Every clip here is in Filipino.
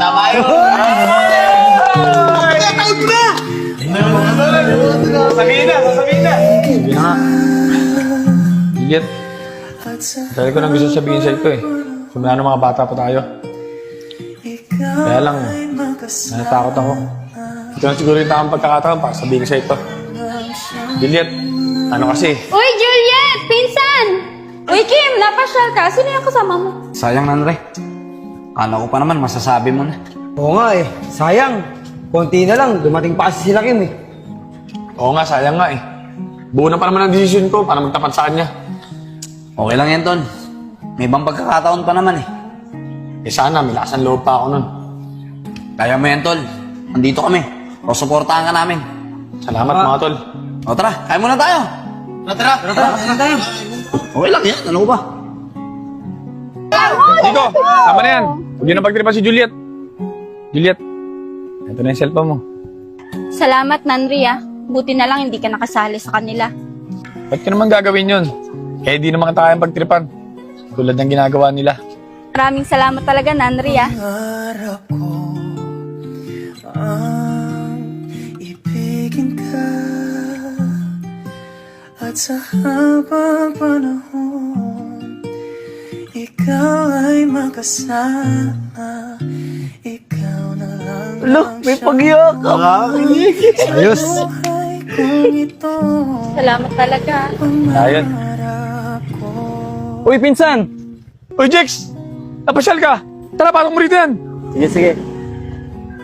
tama yun. Sasabihin na, sasabihin na. Sige na nga. Juliet, dahil ko nang gusto sabihin sa ito eh. Sumaya ng mga bata pa tayo. Kaya lang, natakot ako. Ito na siguro yung tamang pagkakataon para sabihin sa ito. Juliet, ano kasi? Uy, Juliet! Pinsan! Uy, Kim! Napasyal ka. Sino yung kasama mo? Sayang, Nanre. Kala ko pa naman, masasabi mo na. Oo nga eh. Sayang. Konti na lang. Dumating pa kasi sila Kim eh. Oo nga, sayang nga eh. Buo na pa naman ang desisyon ko para magtapat sa kanya. Okay lang yan, Ton. May ibang pagkakataon pa naman eh. Eh sana, may lakas ng loob pa ako nun. Kaya mo yan, Tol. Andito kami. O, suportahan ka namin. Salamat mga tol. O, tara. Kaya muna tayo. Tara, tara. Tara, tara, tayo. Okay lang yan. Ano ko ba? Nico, tama na yan. Huwag yun na pagtripan si Juliet. Juliet, ito na yung cellphone mo. Salamat, Nanri ah. Buti na lang hindi ka nakasali sa kanila. Ba't ka naman gagawin yun? Eh, di naman kita kayang pagtripan. Tulad ng ginagawa nila. Maraming salamat talaga, Nanri ah. Pangarap ko ang ibigin ka At sa habang panahon Ikaw ay makasama Ikaw na lang Look, may pagyakap. Ayos. Salamat talaga. Ko Uy, pinsan. Uy, Jex! Napasyal ka! Tara, pasok mo rito yan! Sige, sige.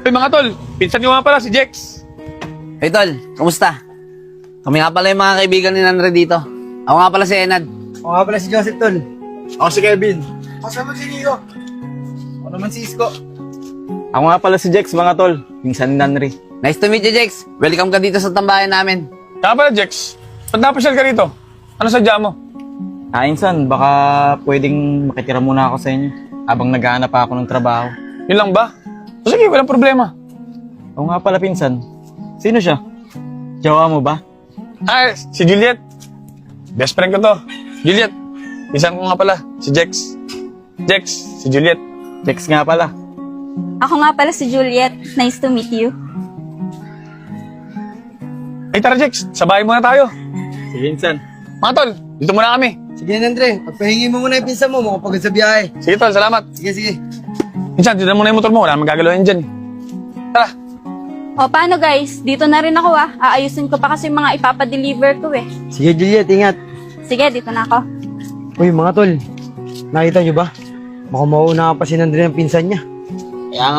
Uy, mga tol, pinsan ko nga pala si Jex. Hey, Tol. Kamusta? Kami nga pala yung mga kaibigan ni Nanre dito. Ako nga pala si Enad. Oo nga pala si Joseph Tol. Ako si Kevin. Ako nga pala si Jex, mga tol. Pinsan ni Nanri. Nice to meet you, Jex. Welcome ka dito sa tambayan namin. Kaya pala, Jex. Ba't napasyal ka rito? Ano sadya mo? Ah, insan, baka pwedeng makitira muna ako sa inyo habang naghahanap pa ako ng trabaho. Yun lang ba? O sige, walang problema. Oo nga pala, pinsan. Sino siya? Jawa mo ba? Ah, si Juliet. Best friend ko to. Juliet. Pinsan ko nga pala, si Jex. Jex, si Juliet. Jex nga pala. Ako nga pala si Juliet. Nice to meet you. Ay, tara, Jex. Sa bahay muna tayo. Sige, insan. Mga tol, dito muna kami. Sige, Nandre. Pagpahingi mo muna yung pinsan mo. Makapagod sa biyahe. Sige, tol. Salamat. Sige, sige. Minsan, dito muna yung motor mo. Wala namang gagalawan dyan. Tara. O, paano guys? Dito na rin ako ah. Aayusin ko pa kasi yung mga ipapadeliver ko eh. Sige, Juliet. Ingat. Sige, dito na ako. Uy, mga tol. Nakita nyo ba? Baka mauuna pa si Nandre ng pinsan niya. Kaya